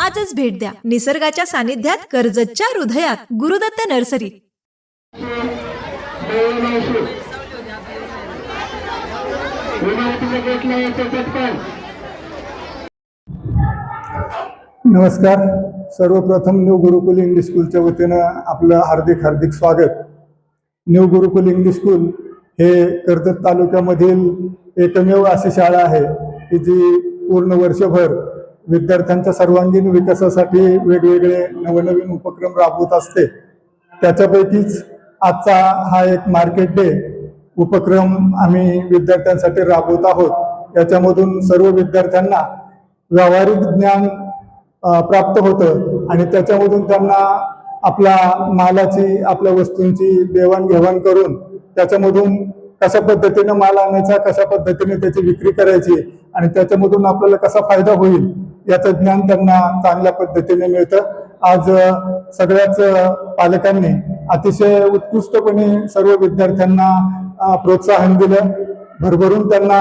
आजच भेट द्या. निसर्गाच्या सानिध्यात कर्जतच्या हृदयात गुरुदत्त नर्सरी. नमस्कार. सर्वप्रथम न्यू गुरुकुल इंग्लिश स्कूलच्या वतीनं आपलं हार्दिक हार्दिक स्वागत. न्यू गुरुकुल इंग्लिश स्कूल हे कर्जत तालुक्यामधील एकमेव अशी शाळा आहे की जी पूर्ण वर्षभर विद्यार्थ्यांच्या सर्वांगीण विकासासाठी वेगवेगळे नवनवीन उपक्रम राबवत असते. त्याच्यापैकीच आजचा हा एक मार्केट डे उपक्रम आम्ही विद्यार्थ्यांसाठी राबवत आहोत. याच्यामधून सर्व विद्यार्थ्यांना व्यावहारिक ज्ञान प्राप्त होतं आणि त्याच्यामधून त्यांना आपल्या मालाची आपल्या वस्तूंची देवाणघेवाण करून त्याच्यामधून कशा पद्धतीनं माल आणायचा कशा पद्धतीने त्याची विक्री करायची आणि त्याच्यामधून आपल्याला कसा फायदा होईल याचं ज्ञान त्यांना चांगल्या पद्धतीने मिळतं. आज सगळ्याच पालकांनी अतिशय उत्कृष्टपणे सर्व विद्यार्थ्यांना प्रोत्साहन दिलं. भरभरून त्यांना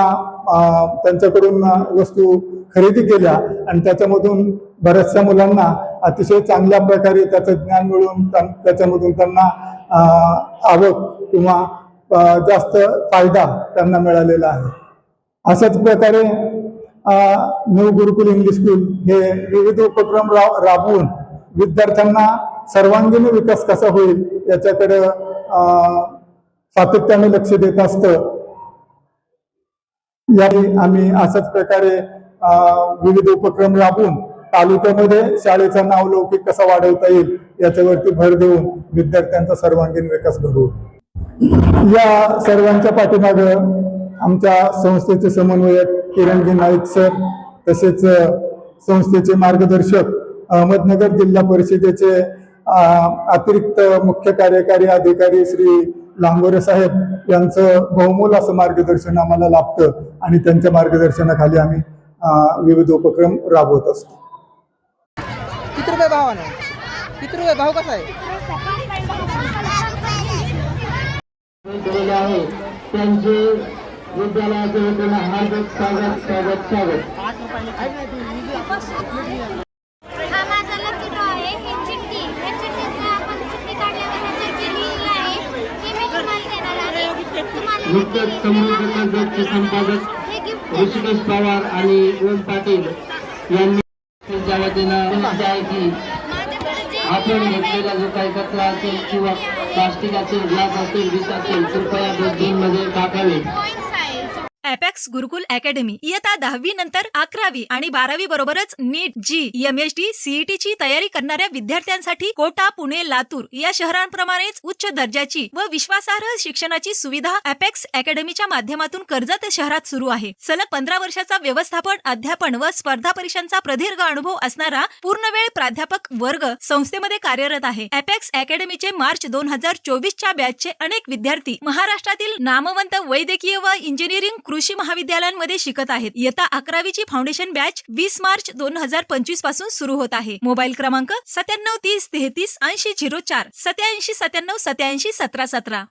त्यांच्याकडून वस्तू खरेदी केल्या आणि त्याच्यामधून बऱ्याचशा मुलांना अतिशय चांगल्या प्रकारे त्याचं ज्ञान मिळून त्यां- त्याच्यामधून त्यांना आवक किंवा जास्त फायदा त्यांना मिळालेला आहे. अशाच प्रकारे न्यू गुरुकुल इंग्लिश स्कूल हे विविध उपक्रम रा- राबवून विद्यार्थ्यांना सर्वांगीण विकास कसा होईल याच्याकडे सातत्याने लक्ष देत असतं. यावेळी आम्ही अशाच प्रकारे विविध उपक्रम राबवून तालुक्यामध्ये शाळेचं नाव लौकिक कसा वाढवता येईल याच्यावरती भर देऊन विद्यार्थ्यांचा सर्वांगीण विकास घडवू. या सर्वांच्या पाठीमाग आमच्या संस्थेचे समन्वयक किरणजी नाईक सर तसेच संस्थेचे मार्गदर्शक अहमदनगर जिल्हा परिषदेचे अतिरिक्त मुख्य कार्यकारी अधिकारी श्री लांगोरे साहेब यांचं बहुमोल असं मार्गदर्शन आम्हाला लाभतं आणि त्यांच्या मार्गदर्शनाखाली आम्ही विविध उपक्रम राबवत असतो. किती रुपये भावानं किती रुपये भाव कसा आहे? त्यांचे विद्यालयाचे वतीनं हार्दिक स्वागत स्वागत स्वागत हा नुकतेच समृद्ध कर्जतचे संपादक ऋषिकेश पवार आणि ओम पाटील यांनी त्यांच्या वतीनं आहे की आपण घेतलेला जो काही कचरा असेल किंवा प्लास्टिक असेल ग्लास असेल डिश असेल कृपया डस्टबिनमध्ये टाकावे এক अपेक्स गुरुकुल अकॅडमी. इयत्ता दहावी नंतर अकरावी आणि बारावी बरोबरच NEET JEE M H T CET ची तयारी करणाऱ्या विद्यार्थ्यांसाठी कोटा पुणे लातूर या शहरांप्रमाणेच उच्च दर्जाची व विश्वासार्ह शिक्षणाची सुविधा अपेक्स अकॅडमीच्या माध्यमातून कर्जत शहरात सुरू आहे. सलग पंधरा वर्षाचा व्यवस्थापन अध्यापन व स्पर्धा परीक्षांचा प्रदीर्घ अनुभव असणारा पूर्णवेळ प्राध्यापक वर्ग संस्थेमध्ये कार्यरत आहे. अपेक्स अकॅडमीचे मार्च दोन हजार चोवीसच्या बॅचचे अनेक विद्यार्थी महाराष्ट्रातील नामवंत वैद्यकीय व इंजिनिअरिंग कृषी महा महाविद्यालयांमध्ये शिकत आहेत. इयत्ता अकरावीची फाउंडेशन बॅच वीस मार्च दोन हजार पंचवीसपासून सुरू होत आहे. मोबाईल क्रमांक सत्त्याण्णव तीस तेहतीस ऐंशी झिरो चार सत्याऐंशी सत्त्याण्णव सत्याऐंशी सतरा सतरा.